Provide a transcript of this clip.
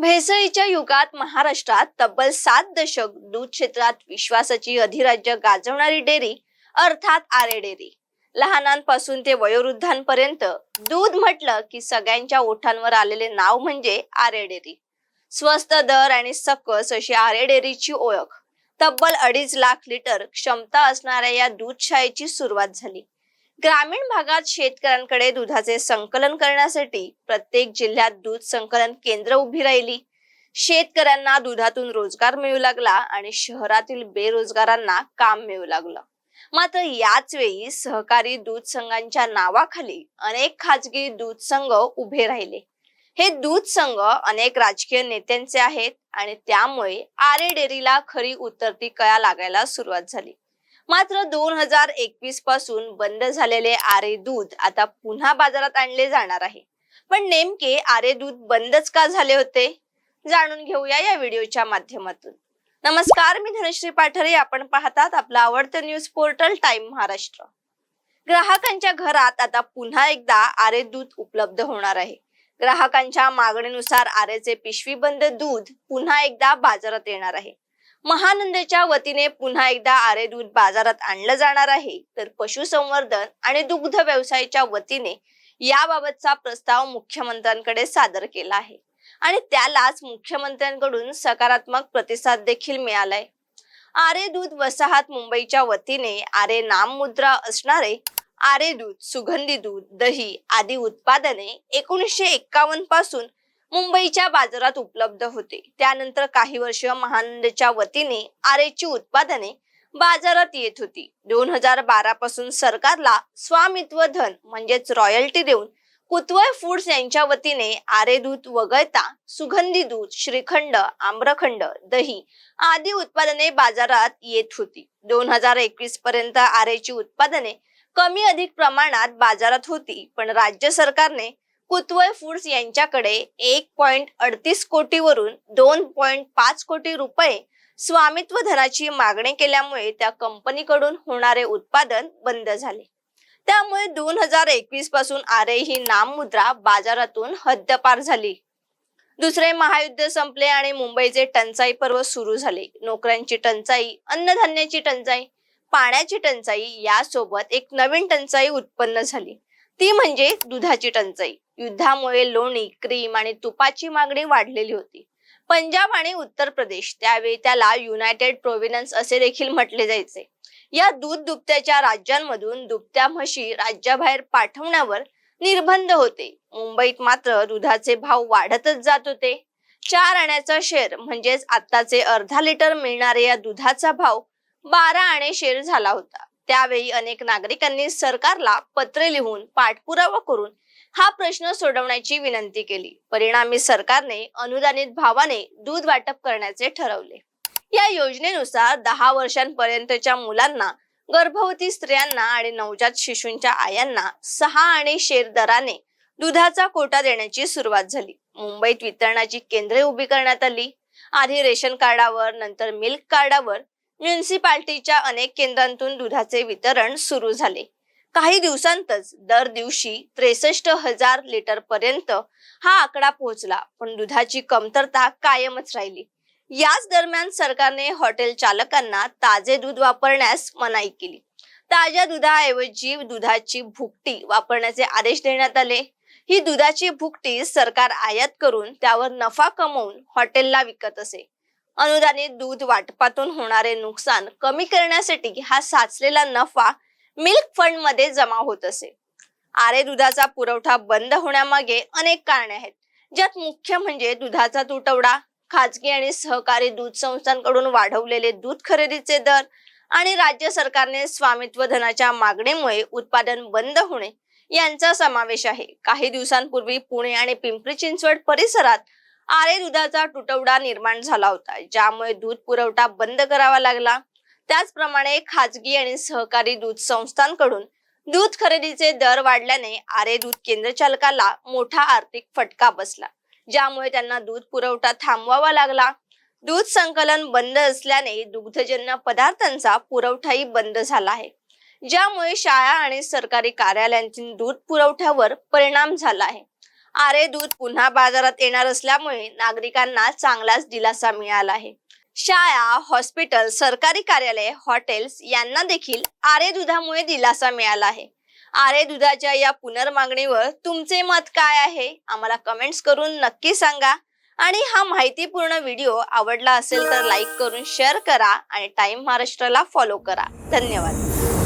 भेसळीच्या युगात महाराष्ट्रात तब्बल सात दशक दूध क्षेत्रात विश्वासाची अधिराज्य गाजवणारी डेअरी अर्थात आरे डेअरी. लहानांपासून ते वयोवृद्धांपर्यंत दूध म्हटलं की सगळ्यांच्या ओठांवर आलेले नाव म्हणजे आरे डेअरी. स्वस्त दर आणि सकस अशी आरे डेअरीची ओळख. तब्बल अडीच लाख लिटर क्षमता असणाऱ्या या दूधशाळेची सुरुवात झाली. ग्रामीण भागात शेतकऱ्यांकडे दुधाचे संकलन करण्यासाठी प्रत्येक जिल्ह्यात दूध संकलन केंद्र उभी राहिली. शेतकऱ्यांना दुधातून रोजगार मिळू लागला आणि शहरातील बेरोजगारांना काम मिळू लागलं. मात्र याच वेळी सहकारी दूध संघांच्या नावाखाली अनेक खाजगी दूध संघ उभे राहिले. हे दूध संघ अनेक राजकीय नेत्यांचे आहेत आणि त्यामुळे आरे डेअरीला खरी उतरती कळा लागायला सुरुवात झाली. मात्र दोन हजार एकवीसपासून बंद झालेले आरे दूध आता पुन्हा बाजारात आणले जाणार आहे. पण नेमके आरे दूध बंदच का झाले होते? जाणून घेऊया या व्हिडिओच्या माध्यमातून. नमस्कार मी धनश्री पाठरे. आपण पाहतात आपलं आवडतं न्यूज पोर्टल टाइम महाराष्ट्र ग्राहकांच्या घरात आता पुन्हा एकदा आरे दूध उपलब्ध होणार आहे. ग्राहकांच्या मागणीनुसार आरेचे पिशवीबंद दूध पुन्हा एकदा बाजारात येणार आहे. महानंदच्या वतीने पुन्हा एकदा आरे दूध बाजारात आणलं जाणार आहे. तर पशुसंवर्धन आणि दुग्ध व्यवसायाच्या वतीने याबाबतचा प्रस्ताव मुख्यमंत्र्यांकडे सादर केला आहे. आणि त्यालाच मुख्यमंत्र्यांकडून सकारात्मक प्रतिसाद देखील मिळालाय. आरे दूध वसाहत मुंबईच्या वतीने आरे नाममुद्रा असणारे आरे दूध सुगंधी दूध दही आदी उत्पादने एकोणीसशे एक्कावन्नपासून मुंबईच्या बाजारात उपलब्ध होते. त्यानंतर काही वर्ष महानंदच्या वतीने आरेची उत्पादने बाजारात येत होती. दोन हजार बारा पासून सरकारला स्वामित्व धन म्हणजेच रॉयल्टी देऊन कुतवय फूड्स यांच्या वतीने आरे दूध वगळता सुगंधी दूध श्रीखंड आम्रखंड दही आदी उत्पादने बाजारात येत होती. दोन हजार एकवीस पर्यंत आरेची उत्पादने कमी अधिक प्रमाणात बाजारात होती पण राज्य सरकारने कुतवय फूड्स यांच्याकडे एक पॉइंट अडतीस कोटीवरून दोन पॉइंट पाच कोटी रुपये स्वामित्व धनाची मागणी केल्यामुळे त्या कंपनीकडून होणारे उत्पादन बंद झाले. त्यामुळे दोन हजार एकवीसपासून आरे ही नाममुद्रा बाजारातून हद्दपार झाली. दुसरे महायुद्ध संपले आणि मुंबईचे टंचाई पर्व सुरू झाले. नोकऱ्यांची टंचाई अन्नधान्याची टंचाई पाण्याची टंचाई यासोबत एक नवीन टंचाई उत्पन्न झाली. ती म्हणजे दुधाची टंचाई. युद्धामुळे लोणी क्रीम आणि तुपाची मागणी वाढलेली होती. पंजाब आणि उत्तर प्रदेश त्यावेळी त्याला युनायटेड प्रोव्हिनन्स असे देखील म्हटले जायचे. या दूध दुभत्याच्या राज्यांमधून दुभत्या म्हशी राज्याबाहेर पाठवण्यावर निर्बंध होते. मुंबईत मात्र दुधाचे भाव वाढतच जात होते. चार आण्याचा शेर म्हणजेच आत्ताचे अर्धा लिटर मिळणारे या दुधाचा भाव बारा आणे शेर झाला होता. त्यावेळी अनेक नागरिकांनी सरकारला पत्रे लिहून पाठपुरावा करून हा प्रश्न सोडवण्याची विनंती केली. परिणामी सरकारने अनुदानित भावाने दूध वाटप करण्याचे ठरवले. या योजनेनुसार दहा वर्षांपर्यंतच्या मुलांना गर्भवती स्त्रियांना आणि नवजात शिशूंच्या आयांना सहा आणि शेर दराने दुधाचा कोटा देण्याची सुरुवात झाली. मुंबईत वितरणाची केंद्रे उभी करण्यात आली. आधी रेशन कार्डावर नंतर मिल्क कार्डावर म्युन्सिपाल्टीच्या अनेक केंद्रांतून दुधाचे वितरण सुरू झाले. काही दिवसांतच दर दिवशी त्रेसष्ट हजार लिटर पर्यंत हा आकडा पोहोचला. पण दुधाची कमतरता कायमच राहिली. याच दरम्यान सरकारने हॉटेल चालकांना ताजे दूध वापरण्यास मनाई केली. ताज्या दुधाऐवजी दुधाची भुकटी वापरण्याचे आदेश देण्यात आले. ही दुधाची भुकटी सरकार आयात करून त्यावर नफा कमवून हॉटेलला विकत असे. अनुदानित दूध वाटपातून होणारे नुकसान कमी करण्यासाठी हा साचलेला नफा मिल्क फंडमध्ये जमा होत असे. आरे दुधाचा पुरवठा बंद होण्यामागे अनेक कारणे आहेत. ज्यात मुख्य म्हणजे दुधाचा तुटवडा खाजगी आणि सहकारी दूध संस्थांकडून वाढवलेले दूध खरेदीचे दर आणि राज्य सरकारने स्वामित्व धनाच्या मागणीमुळे उत्पादन बंद होणे यांचा समावेश आहे. काही दिवसांपूर्वी पुणे आणि पिंपरी चिंचवड परिसरात आरे दुधाचा तुटवडा निर्माण झाला होता ज्यामुळे दूध पुरवठा बंद करावा लागला. त्याचप्रमाणे खाजगी आणि सहकारी दूध संस्थांकडून दूध खरेदीचे दर वाढल्याने आरे दूध केंद्र चालकाला मोठा आर्थिक फटका बसला. ज्यामुळे त्यांना दूध पुरवठा थांबवावा लागला. दूध संकलन बंद असल्याने दुग्धजन्य पदार्थांचा पुरवठाही बंद झाला आहे. ज्यामुळे शाळा आणि सरकारी कार्यालयांतील दूध पुरवठ्यावर परिणाम झाला आहे. आरे दूध पुन्हा बाजारात येणार असल्यामुळे नागरिकांना चांगलाच दिलासा मिळाला आहे. शाळा हॉस्पिटल सरकारी कार्यालय हॉटेल्स यांना देखील आरे दुधामुळे दिलासा मिळाला आहे. आरे दुधाच्या या पुनर्मागणीवर तुमचे मत काय आहे? आम्हाला कमेंट्स करून नक्की सांगा. आणि हा माहितीपूर्ण व्हिडिओ आवडला असेल तर लाईक करून शेअर करा आणि टाइम महाराष्ट्राला फॉलो करा. धन्यवाद.